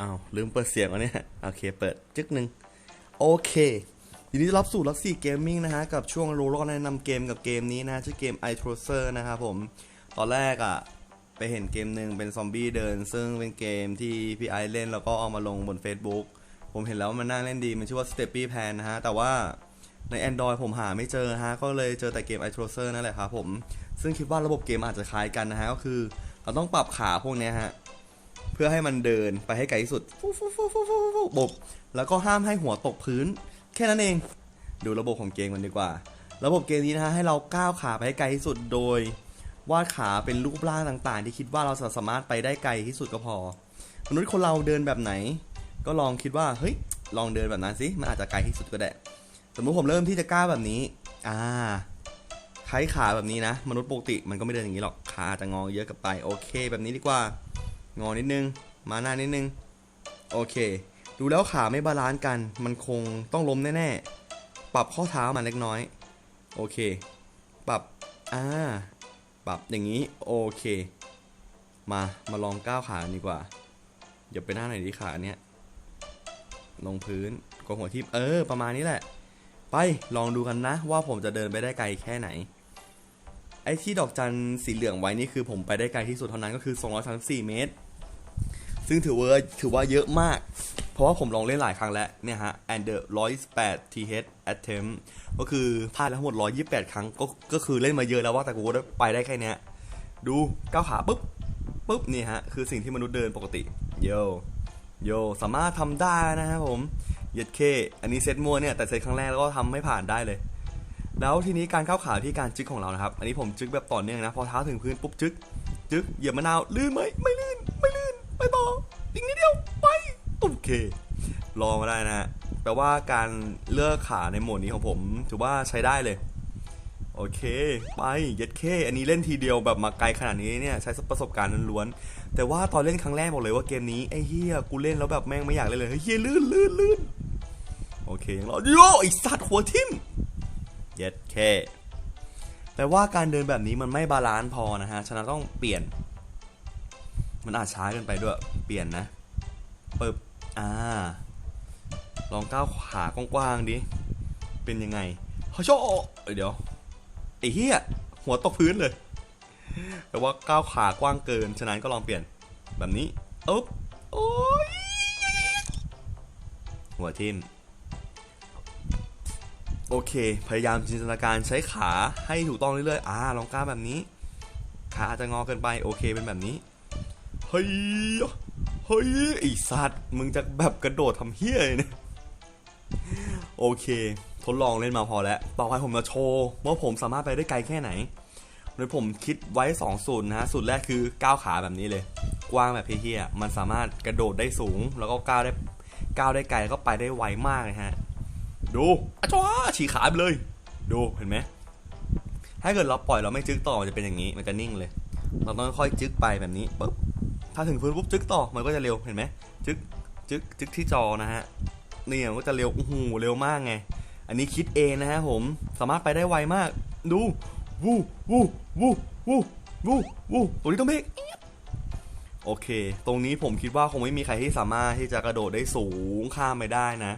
อ้าวลืมเปิดเสียงวะเนี่ย โอเค เปิดจึกหนึ่งโอเคยินดีต้อนรับสู่ลักซี่เกมมิ่งนะฮะ กับช่วงโรู้แล้วก็แนะนำเกมกับเกมนี้นะ ชื่อเกม i t r o s e r นะครับผม ตอนแรกอะ่ะ ไปเห็นเกมหนึ่งเป็นซอมบี้เดิน ซึ่งเป็นเกมที่พี่ไอเล่นแล้วก็เอามาลงบน Facebook ผมเห็นแล้วมันน่าเล่นดี มันชื่อว่า Steppy Pan นะฮะ แต่ว่าใน Android ผมหาไม่เจอฮะ ก็เลยเจอแต่เกม i t r o s e r นั่นแหละครับผม ซึ่งคิดว่าระบบเกมอาจจะคล้ายกันนะฮะ ก็คือเราต้องปรับขาพวกนี้ฮะ พื่อให้มันเดินไปให้ไกลที่สุดฟุ๊บฟุ๊บฟุ๊บฟุ๊บฟุ๊บฟุ๊บบแล้วก็ห้ามให้หัวตกพื้น แค่นั้นเอง ดูระบบของเกมกันดีกว่า ระบบเกมนี้นะฮะให้เราก้าวขาไปให้ไกลที่สุดโดย วาดขาเป็นรูปร่างต่างๆ ที่คิดว่าเราสามารถไปได้ไกลที่สุดก็พอ มนุษย์คนเราเดินแบบไหน ก็ลองคิดว่าเฮ้ยลองเดินแบบนั้นสิมันอาจจะไกลที่สุดก็ได้สมมติผมเริ่มที่จะก้าวแบบนี้ อ่าใช้ขาแบบนี้นะ มนุษย์ปกติมันก็ไม่เดินอย่างนี้หรอก ขาอาจจะงอเยอะเกับไป โอเค แบบนี้ดีกว่า งอนิดนึง มาหน้านิดนึง โอเค ดูแล้วขาไม่บาลานซ์กัน มันคงต้องล้มแน่ๆ ปรับข้อเท้ามันเล็กน้อย โอเค ปรับ อ่า ปรับอย่างนี้ โอเค มา มาลองก้าวขาดีกว่าอย่าไปหน้าไหนดีขาเนี้ย ลงพื้นกดหัวทิ่เออ ประมาณนี้แหละ ไป ลองดูกันนะ ว่าผมจะเดินไปได้ไกลแค่ไหนไอ้ที่ดอกจันสีเหลืองไว้นี่คือผมไปได้ไกลที่สุดเท่านั้นก็คือ 234 เมตร ซึ่งถือว่าถือว่าเยอะมาก เพราะว่าผมลองเล่นหลายครั้งแล้วเนี่ยฮะ and the 108 th attempt ก็คือพลาดแล้วทั้งหมด 128 ครั้งก็ก็คือเล่นมาเยอะแล้วว่าแต่กูก็ได้ไปได้แค่เนี้ยดูก้าวขาปุ๊บปุ๊บนี่ฮะ คือสิ่งที่มนุษย์เดินปกติโยโยสามารถทำได้นะครับผมเย็ดเค อันนี้เซตมัวเนี่ยแต่เซตครั้งแรกแล้วก็ทำไม่ผ่านได้เลย แล้วทีนี้การก้าวขาที่การจึกของเรานะครับ อันนี้ผมจึกแบบต่อเนื่องนะ พอเท้าถึงพื้นปุ๊บจึกจึกเหยียบมะนาวลื่นไหมไม่ลื่นไม่ลื่น ไปต่ออีกนิดเดียวไปโอเครอมาได้นะฮะแปลว่าการเลือกขาในโหมดนี้ของผมถือว่าใช้ได้เลย โอเค ไปเย็ดเค อันนี้เล่นทีเดียวแบบมาไกลขนาดนี้เนี่ยใช้ประสบการณ์ล้วนๆแต่ว่าตอนเล่นครั้งแรกบอกเลยว่าเกมนี้ไอ้เฮียกูเล่นแล้วแบบแม่งไม่อยากเล่นเลยเฮ้ยเฮียลื่นลื่นลื่นโอเคยังรอโยไอสัตว์หัวทิ่มเย็ดเคแต่ว่าการเดินแบบนี้มันไม่บาลานซ์พอนะฮะฉะนั้นต้องเปลี่ยน มันอาจช้าเกินไปด้วย เปลี่ยนนะปึบอ่า ลองก้าวขากว้างๆดิ เป็นยังไงเฮ้ยโชเอ้ยเดี๋ยวไอ้เหี้ยหัวตกพื้นเลย แต่ว่าก้าวขากว้างเกิน ฉะนั้นก็ลองเปลี่ยนแบบนี้อุ๊บโอ้ยหัวทิ่มโอเค พยายามจินตนาการใช้ขาให้ถูกต้องเรื่อยๆ อ่า ลองก้าวแบบนี้ ขาอาจจะงอเกินไป โอเค เป็นแบบนี้ เฮ้ย เฮ้ย ไอสัตว์ มึงจะแบบกระโดดทำเฮี้ยเลยนี่ย โอเค ทดลองเล่นมาพอแล้ว ต่อไปผมจะโชว์ว่าผมสามารถไปได้ไกลแค่ไหน โดยผมคิดไว้ 2 สูตรนะฮะ สูตรแรกคือก้าวขาแบบนี้เลย กว้างแบบเฮี้ย มันสามารถกระโดดได้สูง แล้วก็ก้าวได้ ก้าวได้ไกลแล้วก็ไปได้ไวมากเลยฮะ ดูอจ้าฉีกขาไปเลย ดูเห็นไหม ถ้าเกิดเราปล่อยเราไม่จึ๊กต่อมันจะเป็นอย่างนี้ มันจะนิ่งเลย เราต้องค่อยจึ๊กไปแบบนี้ปุ๊บ ถ้าถึงพื้นปุ๊บจึ๊กต่อมันก็จะเร็วเห็นไหมจึ๊กจึ๊กจึ๊กที่จอนะฮะเนี่ยมันก็จะเร็วโอ้โหเร็วมากไง อันนี้คิดเองนะฮะผมสามารถไปได้ไวมาก ดูวูวูวูวูวูวูตรงนี้ต้องเบรกโอเค ตรงนี้ผมคิดว่าคงไม่มีใครที่สามารถที่จะกระโดดได้สูงข้ามไปได้นะ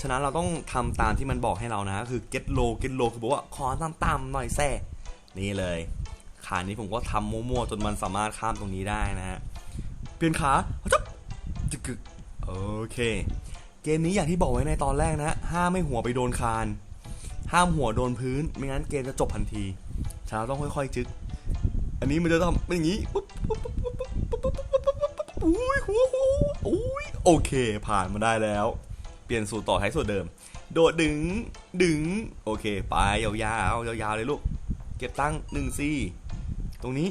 ฉะนั้นเราต้องทำตามที่มันบอกให้เรานะ คือ get low get low คือบอกว่าขอต่ำๆหน่อยแซ่นี่เลย ขานี้ผมก็ทำมั่วๆจนมันสามารถข้ามตรงนี้ได้นะฮะเปลี่ยนขาจับจึกึกโอเค เกมนี้อย่างที่บอกไว้ในตอนแรกนะห้ามไม่หัวไปโดนคาน ห้ามหัวโดนพื้น ไม่งั้นเกมจะจบทันทีฉะนั้าต้องค่อยๆจึก อันนี้มันจะทำเป็นอย่างนี้ปุ๊บปุ๊บปุ๊บปุ๊บปุ๊บปุ๊บปุ๊บปุ๊บปุ๊บปุ๊บปุ๊บอุ้ยหัวหัวอุ้ยโอเค ผ่านมาได้แล้ว เปลี่ยนสูตรต่อใช้สูตรเดิม โดดดึงดึงโอเค ไปยาวๆยาวๆเลยลูกเก็บตั้งหนึ่งซี่ ตรงนี้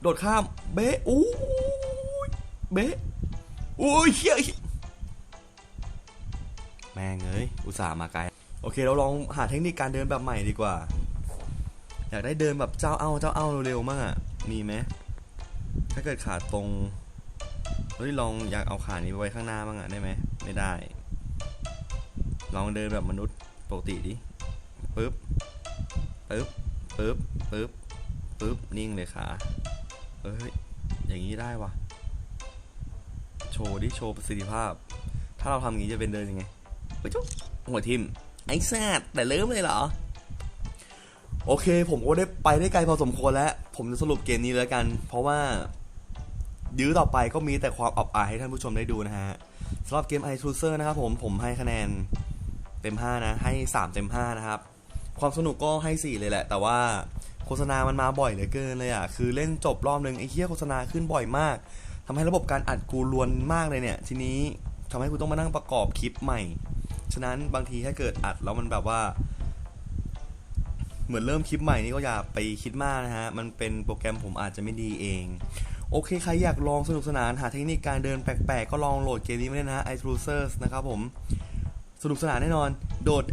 โดดข้าม เบ๊อู้ยเบ๊อุ้ยเฮียแม่งเอ้ยอุตส่าห์มาไกล โอเค เราลองหาเทคนิคการเดินแบบใหม่ดีกว่า อยากได้เดินแบบเจ้าเอาเจ้าเอาเร็วๆมากอะมีไหมถ้าเกิดขาตรงเฮ้ยลองอยากเอาขานี้ไปไว้ข้างหน้าบ้างอะได้ไหมไม่ได้ ลองเดินแบบมนุษย์ปกติดิปึ๊บปึ๊บปึ๊บปึ๊บ ปึ๊บ นิ่งเลยขาเอ้ย อย่างนี้ได้วะโชว์ดิโชว์ประสิทธิภาพ ถ้าเราทำอย่างนี้จะเป็นเดินยังไงไปจุ๊บหัวทิม ไอ้แซดแต่เริ่มเลยเหรอ โอเค ผมก็ได้ไปได้ไกลพอสมควรแล้ว ผมจะสรุปเกมนี้แล้วกัน เพราะว่ายื้อต่อไปก็มีแต่ความอับอายให้ท่านผู้ชมได้ดูนะฮะสำหรับเกม i t r u s e r นะครับผมผมให้คะแนนเต็ม 5 นะ ให้ 3 เต็ม 5 นะครับ ความสนุกก็ให้ 4 เลยแหละ แต่ว่า ฆษณามันมาบ่อยเหลือเกินเลยอะคือเล่นจบรอบนึงไอ้เหี้ยโฆษณาขึ้นบ่อยมากทำให้ระบบการอัดกูลวนมากเลยเนี่ย ทีนี้ทำให้กูต้องมานั่งประกอบคลิปใหม่ ฉะนั้นบางทีถ้าเกิดอัดแล้วมันแบบว่า เหมือนเริ่มคลิปใหม่นี่ก็อย่าไปคิดมากนะฮะมันเป็นโปรแกรมผมอาจจะไม่ดีเองโอเค ใครอยากลองสนุกสนานหาเทคนิคการเดินแปลกๆ ก็ลองโหลดเกมนี้มาเลยนะฮะ i t r u s e r s นะครับผม สนุกสนานแน่นอน โดด